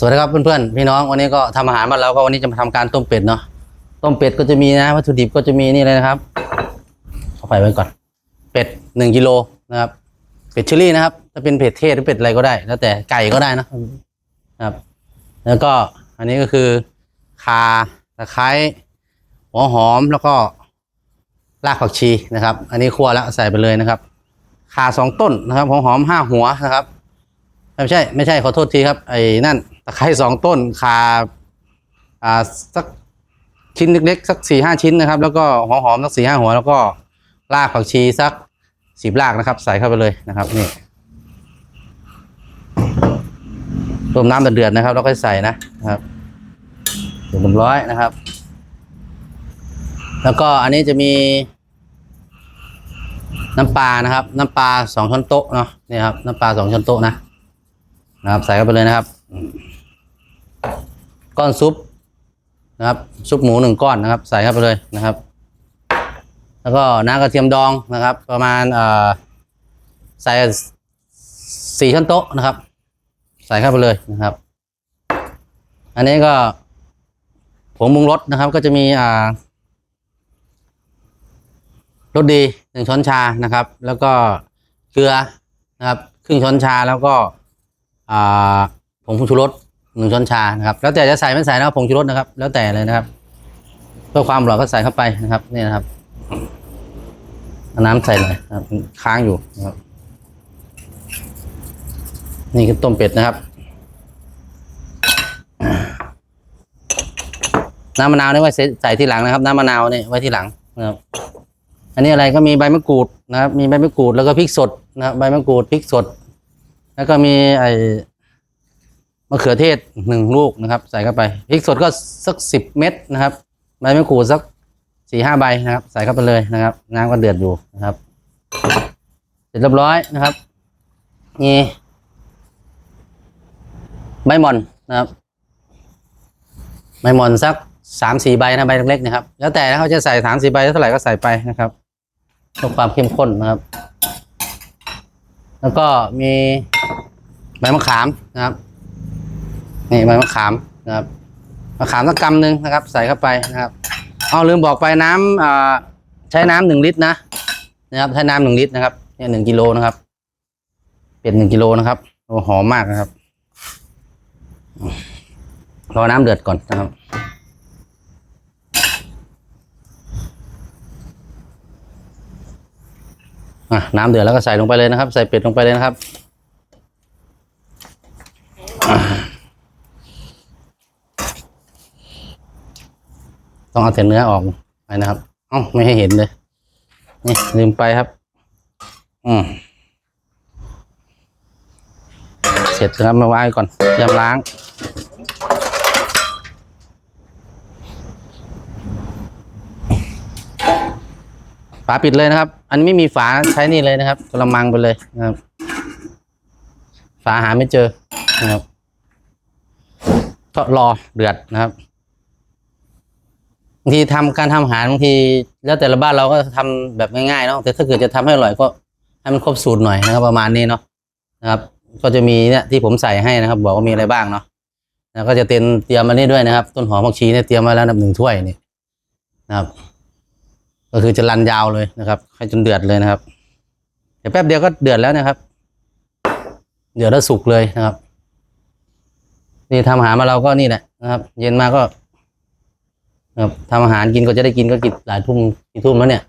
สวัสดีครับเพื่อนๆพี่น้องวันนี้ก็ทำอาหารมาแล้วก็วันนี้จะมาทำการต้มเป็ดเนาะต้มเป็ดก็จะมีนะวัตถุดิบก็จะมีนี่เลยนะครับเอาไปไว้ก่อน เป็ดหนึ่งกิโลนะครับ เป็ดชิลลี่นะครับถ้าเป็นเป็ดเทศหรือเป็ดอะไรก็ได้ แล้วแต่ไก่ก็ได้นะนะครับ แล้วก็อันนี้ก็คือคาตะไคร้หัวหอมแล้วก็รากผักชีนะครับ อันนี้คั่วแล้วใส่ไปเลยนะครับคาสองต้นนะครับหัวหอมห้าหัวนะครับ ไม่ใช่ ไม่ใช่ขอโทษทีครับไอ้นั่น ตะไคร้สองต้นคาอ่าสักชิ้นเล็กๆสักสี่ห้าชิ้นนะครับ แล้วก็หัวหอมสักสี่ห้าหัว แล้วก็รากผักชีสักสิบรากนะครับ ใส่เข้าไปเลยนะครับนี่ต้มน้ำเดือดๆนะครับ แล้วก็ใส่นะครับเสร็จเรียบร้อยนะครับ แล้วก็อันนี้จะมี น้ำปลานะครับ น้ำปลาสองช้อนโต๊ะเนาะนี่ครับน้ำปลาสองช้อนโต๊ะนะนะครับ ใส่เข้าไปเลยนะครับ ก้อนซุปนะครับซุปหมูหนึ่งก้อนนะครับ ใส่เข้าไปเลยนะครับ แล้วก็น้ำกระเทียมดองนะครับ ประมาณใส่สี่ช้อนโต๊ะนะครับ ใส่เข้าไปเลยนะครับ อันนี้ก็ผงปรุงรสนะครับ ก็จะมีอ่ารสดีหนึ่งช้อนชานะครับ แล้วก็เกลือนะครับ ครึ่งช้อนชาแล้วก็อ่าผงชูรส หนึ่งช้อนชานะครับ แล้วแต่จะใส่ไม่ใส่นะครับผงชูรสนะครับ แล้วแต่เลยนะครับ เพื่อความอร่อยก็ใส่เข้าไปนะครับ นี่นะครับน้ำใส่หน่อยครับ ค้างอยู่นะครับ นี่คือต้มเป็ดนะครับ น้ำมะนาวนี่ไว้ใส่ที่หลังนะครับ น้ำมะนาวนี่ไว้ที่หลังนะครับ อันนี้อะไรก็มีใบมะกรูดนะครับ มีใบมะกรูดแล้วก็พริกสดนะครับ ใบมะกรูดพริกสด แล้วก็มีไอ มะเขือเทศหนึ่งลูกนะครับ ใส่เข้าไปพริกสดก็สักสิบเม็ดนะครับใบมะกรูดสักสี่ห้าใบนะครับ ใส่เข้าไปเลยนะครับ น้ำก็เดือดอยู่นะครับ เสร็จเรียบร้อยนะครับนี่ใบหม่อนนะครับใบหม่อนสักสามสี่ใบนะใบเล็กๆนะครับ แล้วแต่นะเขาจะใส่สามสี่ใบเท่าไหร่ก็ใส่ไปนะครับเพื่อความเข้มข้นนะครับ แล้วก็มีใบมะขามนะครับ นี่ใบมะขามนะครับมะขามสักกำหนึ่งนะครับ ใส่เข้าไปนะครับเอาลืมบอกไปน้ำใช้น้ำหนึ่งลิตรนะนะครับใช้น้ำหนึ่งลิตรนะครับเนี่ยหนึ่งกิโลนะครับ เป็ดหนึ่งกิโลนะครับโอ้หอมมากนะครับรอน้ำเดือดก่อนนะครับน้ำเดือดแล้วก็ใส่ลงไปเลยนะครับ ใส่เป็ดลงไปเลยนะครับอะ ต้องเอาแต่เนื้อออกไปนะครับเอ้าไม่ให้เห็นเลย นี่ลืมไปครับ อืมเสร็จนะครับมาไว้ก่อนเตรียมล้างฝาปิดเลยนะครับ อันไม่มีฝาใช้นี่เลยนะครับกระมังไปเลยนะครับ ฝาหาไม่เจอนะครับก็รอเดือดนะครับางทีทำการทำอาหารบางที แล้วแต่ละบ้านเราก็ทำแบบง่ายๆเนาะแต่ถ้าเกิดจะทำให้อร่อยก็ให้มันครบสูตรหน่อยนะครับ ประมาณนี้เนาะนะครับ ก็จะมีเนี่ยที่ผมใส่ให้นะครับ บอกว่ามีอะไรบ้างเนาะแล้วก็จะเตรียมเตรียมมานี่ด้วยนะครับ ต้นหอมผักชีเนี่ยเตรียมไว้แล้วนะหนึ่งถ้วยนี่นะครับ ก็คือจะรันยาวเลยนะครับ ให้จนเดือดเลยนะครับเดี๋ยวแป๊บเดียวก็เดือดแล้วนะครับ เดือดแล้วสุกเลยนะครับ นี่ทำอาหารมาเราก็นี่แหละนะครับ เย็นมาก็ ครับทำอาหารกินก็จะได้กินก็กินหลายทุ่มกี่ทุ่มแล้วเนี่ย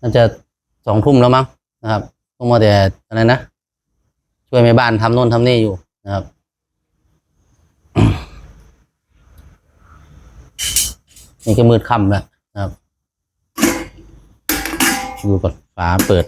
น่าจะสองทุ่มแล้วมั้งนะครับต้องมาแต่อะไรนะช่วยแม่บ้านทำโน่นทำนี่อยู่นะครับนี่ก็มืดค่ำแล้วนะครับดูก่อนฝาเปิด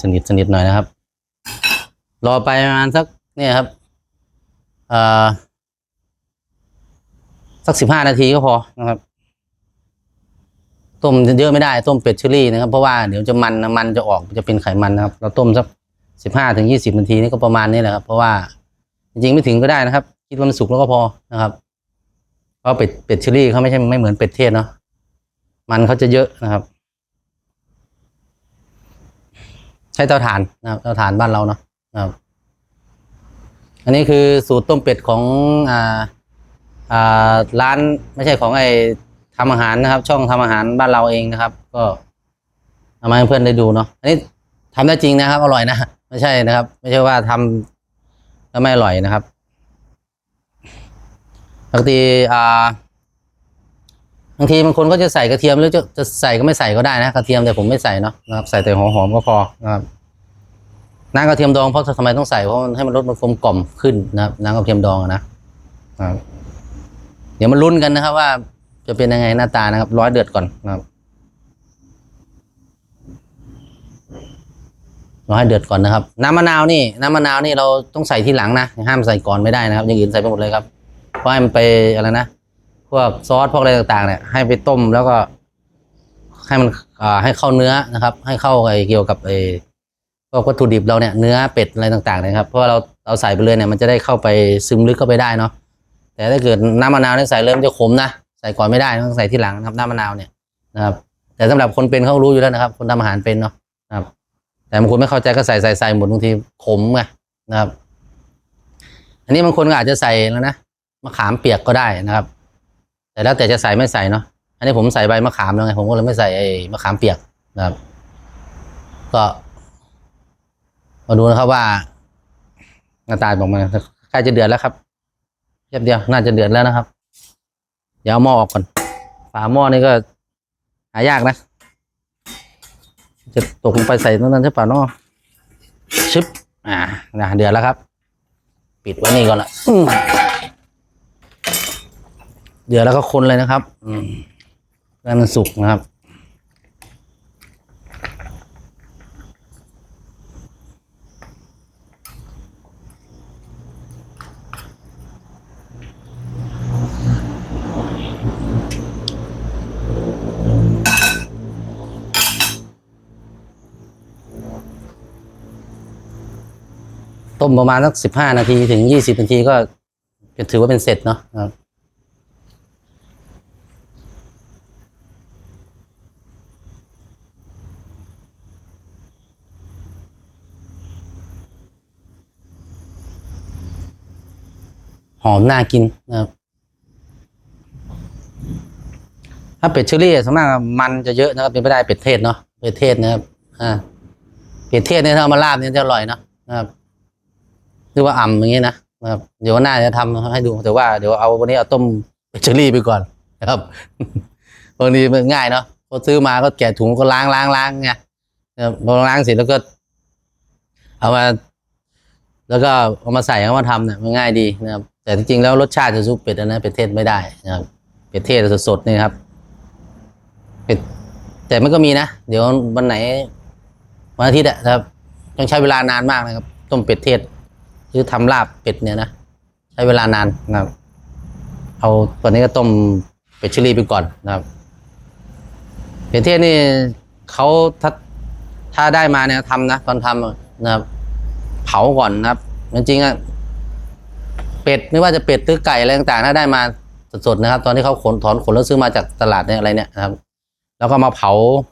สนิทสนิทหน่อยนะครับ รอไปประมาณสักเนี่ยครับ เอ่อ สักสิบห้านาทีก็พอนะครับ ต้มเยอะไม่ได้ต้มเป็ดชอรี่นะครับเพราะว่าเดี๋ยวจะมันมันจะออกจะเป็นไขมันนะครับ เราต้มสักสิบห้าถึงยี่สิบนาทีนี่ก็ประมาณนี้แหละครับ เพราะว่าจริงๆไม่ถึงก็ได้นะครับ คิดว่ามันสุกแล้วก็พอนะครับเพราะเป็ดเป็ดชอรี่เขาไม่ใช่ไม่เหมือนเป็ดเทศเนาะมันเขาจะเยอะนะครับ ใช้เตาถ่านนะครับเตาถ่านบ้านเราเนาะนะครับ อันนี้คือสูตรต้มเป็ดของอ่า ร้านไม่ใช่ของไอ้ทำอาหารนะครับ ช่องทำอาหารบ้านเราเองนะครับ ก็เอามาให้เพื่อนได้ดูเนาะอันนี้ทำได้จริงนะครับ อร่อยนะไม่ใช่นะครับ ไม่ใช่ว่าทำแล้วไม่อร่อยนะครับบางทีอ่าบางทีบางคนก็จะใส่กระเทียมหรือจะจะใส่ก็ไม่ใส่ก็ได้นะกระเทียมแต่ผมไม่ใส่เนาะนะครับ ใส่แต่หัวหอมก็พอนะครับน้ำกระเทียมดองเพราะทำไมต้องใส่เพราะมันให้มันรสมันกลมกล่อมขึ้นนะครับน้ำกระเทียมดองนะครับ เดี๋ยวมาลุ้นกันนะครับ ว่าจะเป็นยังไงหน้าตานะครับ ร้อยเดือดก่อนนะครับรอให้เดือดก่อนนะครับ น้ำมะนาวนี่น้ำมะนาวนี่เราต้องใส่ที่หลังนะห้ามใส่ก่อนไม่ได้นะครับอย่างอื่นใส่ไปหมดเลยครับเพราะให้มันไปอะไรนะพวกซอสพวกอะไรต่างๆ เนี่ยให้ไปต้มแล้วก็ ให้มันอ่าให้เข้าเนื้อนะครับ ให้เข้าไอเกี่ยวกับไอพวกวัตถุดิบเราเนี่ยเนื้อเป็ดอะไรต่างๆนะครับเพราะเราเราใส่ไปเลยเนี่ยมันจะได้เข้าไปซึมลึกเข้าไปได้เนาะ แต่ถ้าเกิดน้ำมะนาวเนี่ยใส่เลยมันจะขมนะใส่ก่อนไม่ได้ต้องใส่ที่หลังนะครับน้ำมะนาวเนี่ยนะครับ แต่สำหรับคนเป็นเขารู้อยู่แล้วนะครับ คนทำอาหารเป็นเนาะนะครับ แต่บางคนไม่เข้าใจก็ใส่ใส่ใส่หมดบางทีขมไงนะครับ อันนี้บางคนก็อาจจะใส่แล้วนะมะขามเปียกก็ได้นะครับ แต่แล้วแต่จะใส่ไม่ใส่เนาะอันนี้ผมใส่ใบมะขามแล้วไงผมก็เลยไม่ใส่ไอ้มะขามเปียกนะครับ ก็มาดูนะครับว่าหน้าตาออกมาใกล้จะเดือดแล้วครับ แป๊บเดียวน่าจะเดือดแล้วนะครับ เดี๋ยวเอาหม้อออกก่อน ฝาหม้อนี่ก็หายากนะ จะตกลงไปใส่ตรงนั้นใช่ป่ะเนาะชึบ อ่านะเดือดแล้วครับ ปิดไว้นี่ก่อนละอืมเดือดแล้วก็คนเลยนะครับ อืมให้มันสุกนะครับ ต้มประมาณสักสิบห้านาทีถึงยี่สิบนาทีก็จะถือว่าเป็นเสร็จเนาะครับหอมน่ากินนะครับถ้าเป็ดเชอรี่ส่วนมากมันจะเยอะนะครับเป็นไปได้เป็ดเทศเนาะเป็ดเทศนะครับอ่าเป็ดเทศเนี่ยถ้าเอามาลาบเนี่ยจะอร่อยเนอะนะครับ หรือว่าอ่ำอย่างงี้นะนะครับเดี๋ยววันหน้าจะทำให้ดูแต่ว่าเดี๋ยวเอาวันนี้เอาต้มเชอรี่ไปก่อนนะครับบางทีมันง่ายเนาะพอซื้อมาก็แกะถุงก็ล้างล้างล้างไงนะครับพอล้างเสร็จแล้วก็ เอามา แล้วก็เอามาใส่เอามาทำเนี่ยมันง่ายดีนะครับ แต่จริงๆแล้วรสชาติจะสู้เป็ดนะเป็ดเทศไม่ได้นะครับเป็ดเทศสดๆนี่ครับเป็ดแต่มันก็มีนะ เดี๋ยววันไหนวันอาทิตย์อะนะครับ ต้องใช้เวลานานมากนะครับ ต้มเป็ดเทศ หรือทำลาบเป็ดเนี่ยนะใช้เวลานานนะครับ เอาตัวนี้ก็ต้มเป็ดชิลีไปก่อนนะครับเป็ดเทศนี่เขาถ้าถ้าได้มาเนี่ยทำนะตอนทำนะครับ เผาก่อนนะครับจริงๆอะเป็ดไม่ว่าจะเป็ดหรือไก่อะไรต่างๆถ้าได้มาสดๆนะครับ ตอนที่เขาขนถอนขนแล้วซื้อมาจากตลาดเนี่ยอะไรเนี่ยนะครับ แล้วก็มาเผา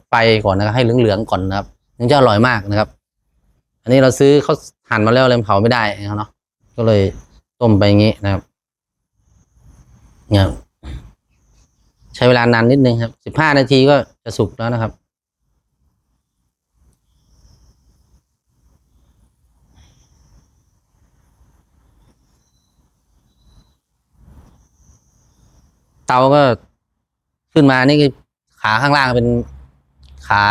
ไฟก่อนนะครับให้เหลืองๆก่อนนะครับถึงจะอร่อยมากนะครับ อันนี้เราซื้อเขาหั่นมาแล้วเลยเผาไม่ได้เนาะก็เลยต้มไปอย่างนี้นะครับเนี่ยใช้เวลานานนิดนึงครับสิบห้านาทีก็จะสุกแล้วนะครับเตาก็ขึ้นมานี่คือขาข้างล่างเป็นขา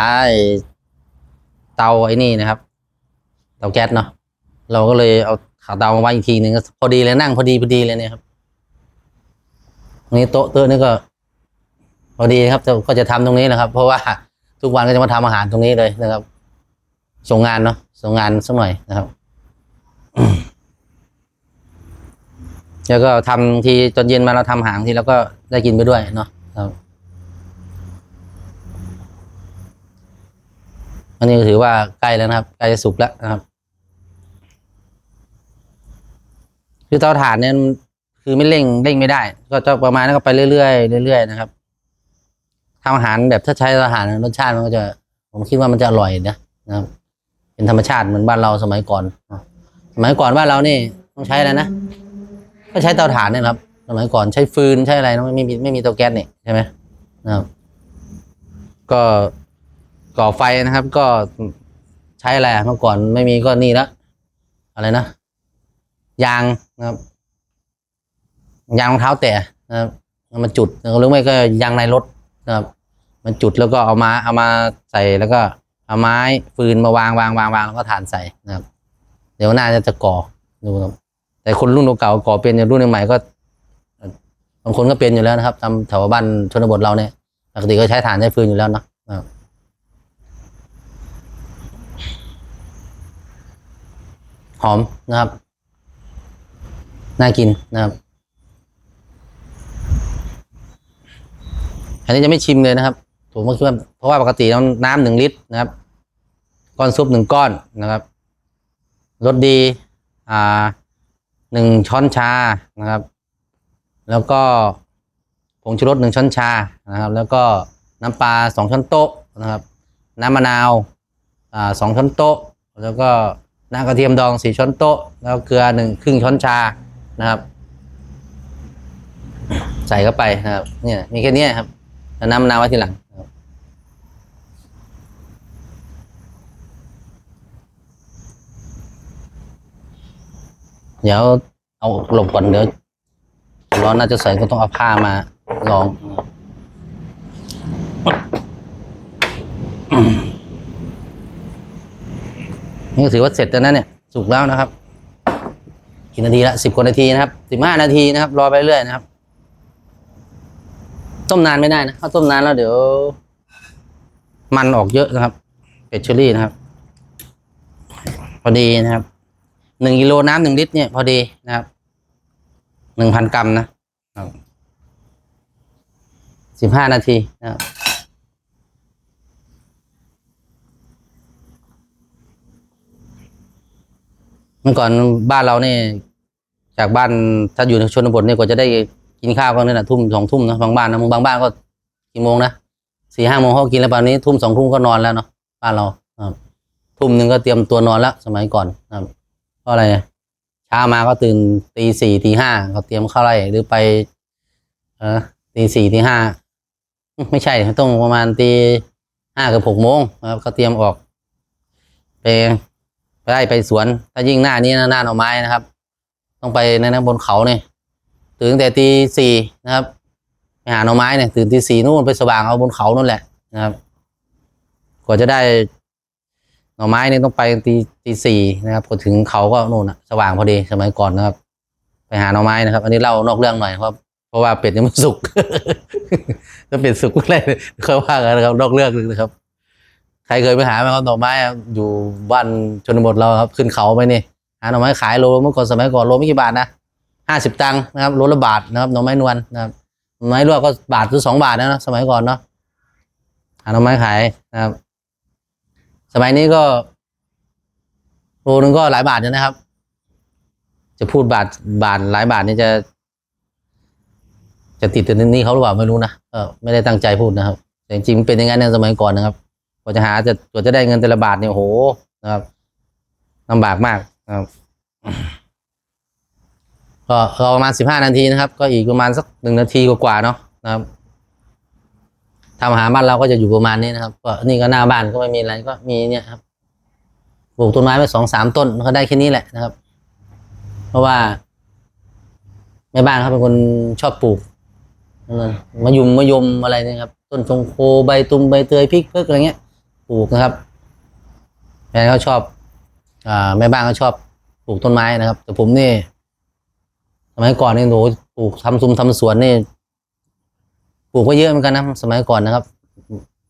เตาไอ้นี่นะครับ เตาแก๊สเนาะเราก็เลยเอาขาเตามาไว้อีกทีหนึ่งก็พอดีเลยนั่งพอดีพอดีเลยเนี่ยครับนนี้โต๊ะเต๊ะนี่ก็ พอดีครับจะก็จะทำตรงนี้นะครับ เพราะว่าทุกวันก็จะมาทำอาหารตรงนี้เลยนะครับส่งงานเนาะส่งงานสักหน่อยนะครับ แล้วก็ทำทีตอนเย็นมาเราทำอาหารทีแล้วก็ได้กินไปด้วยเนาะครับอันนี้ก็ถือว่าใกล้แล้วนะครับ ใกล้จะสุกแล้วนะครับ คือเตาถ่านเนี่ยคือไม่เร่งเร่งไม่ได้ ก็จะประมาณนั้นก็ไปเรื่อยๆเรื่อยๆนะครับทำอาหารแบบถ้าใช้เตาถ่านรสชาติมันก็จะ ผมคิดว่ามันจะอร่อยนะนะครับ เป็นธรรมชาติเหมือนบ้านเราสมัยก่อนสมัยก่อนบ้านเรานี่ต้องใช้อะไรนะก็ใช้เตาถ่านเนี่ยครับ สมัยก่อนใช้ฟืนใช้อะไรนะไม่มีไม่มีเตาแก๊สนี่ใช่ไหมนะครับ ก็ก่อไฟนะครับ ก็ใช้อะไรเมื่อก่อนไม่มีก็นี่ละอะไรนะ ยางนะครับ ยางรองเท้าแตะนะครับเอามาจุดหรือไม่ก็ยางในรถนะครับ มันจุดแล้วก็เอามาเอามาใส่แล้วก็เอาไม้ฟืนมาวางวางวางวางแล้วก็ถ่านใส่นะครับ เดี๋ยวหน้าจะจะก่อดูครับ แต่คนรุ่นเก่าก่อเป็นอย่างรุ่นใหม่ก็บางคนก็เป็นอยู่แล้วนะครับตามแถวบ้านชนบทเราเนี่ยปกติก็ใช้ถ่านใช้ฟืนอยู่แล้วนะนะครับหอมนะครับ น่ากินนะครับ อันนี้จะไม่ชิมเลยนะครับ ผมก็คิดว่าเพราะว่าปกติน้ำน้ำหนึ่งลิตรนะครับ ก้อนซุปหนึ่งก้อนนะครับรสดี อ่าหนึ่งช้อนชานะครับ แล้วก็ผงชูรสหนึ่งช้อนชานะครับ แล้วก็น้ำปลาสองช้อนโต๊ะนะครับ น้ำมะนาวอ่าสองช้อนโต๊ะ แล้วก็น้ำกระเทียมดองสี่ช้อนโต๊ะ แล้วเกลือหนึ่งครึ่งช้อนชา นะครับ ใส่เข้าไปนะครับ เนี่ย มีแค่นี้ครับแล้วน้ำมะนาวไว้ทีหลังเดี๋ยวเอาหลบก่อนเดี๋ยวร้อนน่าจะใส่ก็ต้องเอาผ้ามาลองนี่ถือว่าเสร็จแล้วนะเนี่ย สุกแล้วนะครับ กี่นาทีละสิบกว่านาทีนะครับสิบห้านาทีนะครับ รอไปเรื่อยนะครับ ต้มนานไม่ได้นะถ้าต้มนานแล้วเดี๋ยว มันออกเยอะนะครับเป็ดเชอรี่นะครับ พอดีนะครับหนึ่งกิโลน้ำหนึ่งลิตรเนี่ยพอดีนะครับหนึ่งพันกรัมนะสิบห้านาทีนะครับ มื่อก่อนบ้านเราเนี่ยจากบ้านถ้าอยู่ในชนบทเนี่ยกว่าจะได้กินข้าวก็นี่แหละทุ่มสองทุ่มนะบางบ้านนะบางบ้านก็กี่โมงนะสี่ห้าโมงเขาก็กินแล้วป่านนี้ทุ่มสองทุ่มก็นอนแล้วเนาะบ้านเราครับทุ่มหนึ่งก็เตรียมตัวนอนแล้วสมัยก่อนครับเพราะอะไรเช้ามาก็ตื่นตีสี่ตีห้าก็เตรียมเข้าไร่หรือไป เออตีสี่ตีห้าไม่ใช่ต้องประมาณตีห้ากับหกโมงครับก็เตรียมออกไป ไปไร่ไปสวนถ้ายิ่งหน้านี้นะหน้าหน่อไม้นะครับ ต้องไปในนั้นบนเขาเนี่ยตื่นแต่ตีสี่นะครับไปหาหน่อไม้เนี่ยตื่นตีสี่นู่นไปสว่างเอาบนเขานู่นแหละนะครับกว่าจะได้หน่อไม้นี่ต้องไปตีตีสี่นะครับพอถึงเขาก็นู่นสว่างพอดีสมัยก่อนนะครับ ไปหาหน่อไม้นะครับ อันนี้เล่านอกเรื่องหน่อยเพราะเพราะว่าเป็ดยังไม่สุกถ้าเป็ดสุกก็เลยค่อยว่ากันนะครับนอกเรื่องนึงนะครับ ใครเคยไปหาไหมครับหน่อไม้อยู่บ้านชนบทเราครับขึ้นเขาไปนี่หาหน่อไม้ขายโลเมื่อก่อนสมัยก่อนโลไม่กี่บาทนะห้าสิบตังค์นะครับโลละบาทนะครับหน่อไม้นวลนะครับหน่อไม้ลวกก็บาทหรือสองบาทนะนะสมัยก่อนเนาะหาหน่อไม้ขายนะครับ สมัยนี้ก็โลนึงก็หลายบาทอยู่นะครับ จะพูดบาทบาทหลายบาทนี่จะ จะติดตัวนี้เขาหรือเปล่าไม่รู้นะเออไม่ได้ตั้งใจพูดนะครับแต่จริงๆเป็นอย่างนั้นในสมัยก่อนนะครับ ว่าจะหาจะกว่าจะได้เงินแต่ละบาทเนี่ยโหนะครับลำบากมากนะครับก็ก็ประมาณสิบห้านาทีนะครับ ก็อีกประมาณสักหนึ่งนาทีกว่าๆเนาะนะครับทำอาหารบ้านเราก็จะอยู่ประมาณนี้นะครับ ก็นี่ก็หน้าบ้านก็ไม่มีอะไรก็มีเนี่ยครับปลูกต้นไม้ไปสองสามต้นก็ได้แค่นี้แหละนะครับ เพราะว่าแม่บ้านเขาเป็นคนชอบปลูกมะยุมมะยมอะไรเนี่ยครับ ต้นชงโคใบตุมใบเตยพริกเพิกอะไรเงี้ย ปลูกนะครับแฟนเขาชอบอแม่บ้านเขาชอบปลูกต้นไม้นะครับ แต่ผมนี่สมัยก่อนนี่โหปลูกทำซุ้มทำสวนนี่ปลูกไว้เยอะเหมือนกันนะสมัยก่อนนะครับ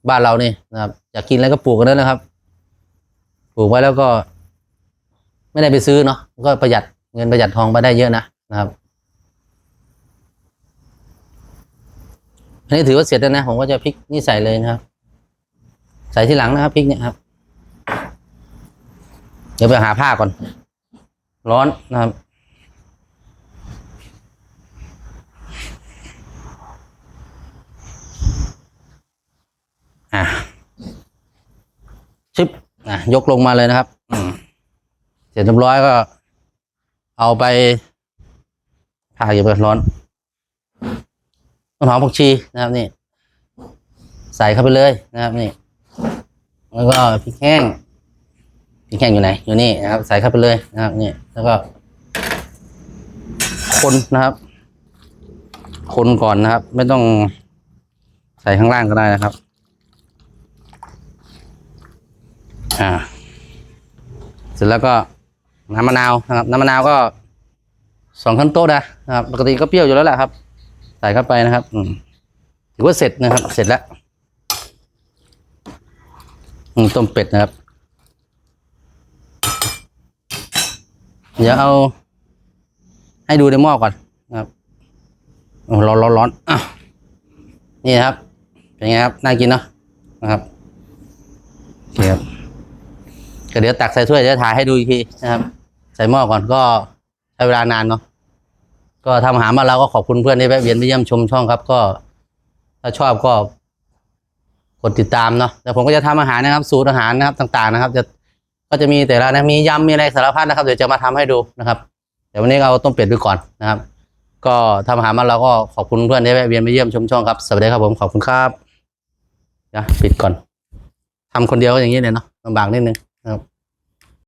บ้านเรานี่นะครับอยากกินอะไรก็ปลูกกันนั่นนะครับ ปลูกไว้แล้วก็ ไม่ได้ไปซื้อเนาะก็ประหยัดเงินประหยัดทองไปได้เยอะนะนะครับอันนี้ถือว่าเสร็จแล้วนะผมก็จะพริกนี่ใส่เลยนะครับ ใส่ที่หลังนะครับพริกเนี่ยครับ เดี๋ยวไปหาผ้าก่อน ร้อนนะครับอะชึบอะยกลงมาเลยนะครับเสร็จเรียบร้อยก็ เอาไปผ่าเก็บไปร้อนต้นหอมผักชีนะครับนี่ ใส่เข้าไปเลยนะครับนี่ แล้วก็พริกแห้งพริกแห้งอยู่ไหน อยู่นี่นะครับ ใส่เข้าไปเลยนะครับนี่แล้วก็ คนนะครับ คนก่อนนะครับ ไม่ต้องใส่ข้างล่างก็ได้นะครับ อ่า เสร็จแล้วก็น้ำมะนาวนะครับ น้ำมะนาวก็สองช้นโต๊ะนะครับ ปกติก็เปรี้ยวอยู่แล้วแหละครับ ใส่เข้าไปนะครับ อืมถือว่าเสร็จนะครับ เสร็จแล้ว ต้มเป็ดนะครับ เดี๋ยวเอา ให้ดูในหม้อก่อนนะครับร้อนร้อนร้อนอะนี่นะครับ เป็นไงครับ น่ากินเนาะนะครับเคครับก็เดี๋ยวตักใส่ถ้วยจะถ่ายให้ดูอีกทีนะครับ ใส่หม้อก่อนก็ใช้เวลานานเนาะก็ทำอาหารมาแล้วก็ขอบคุณเพื่อนที่แวะเวียนไปเยี่ยมชมช่องครับ ก็ ถ้าชอบก็ กดติดตามเนาะแต่ผมก็จะทำอาหารนะครับ สูตรอาหารนะครับต่างๆนะครับ จะก็จะมีแต่ละนะมียำมีอะไรสารพัดนะครับเดี๋ยวจะมาทำให้ดูนะครับเดี๋ยววันนี้เอาต้มเป็ดไปก่อนนะครับ ก็ทำอาหารมาเราก็ขอบคุณเพื่อนที่แวะเวียนไปเยี่ยมชมช่องครับสวัสดีครับผมขอบคุณครับนะปิดก่อนทำคนเดียวอย่างนี้เลยเนาะลำบากนิดนึง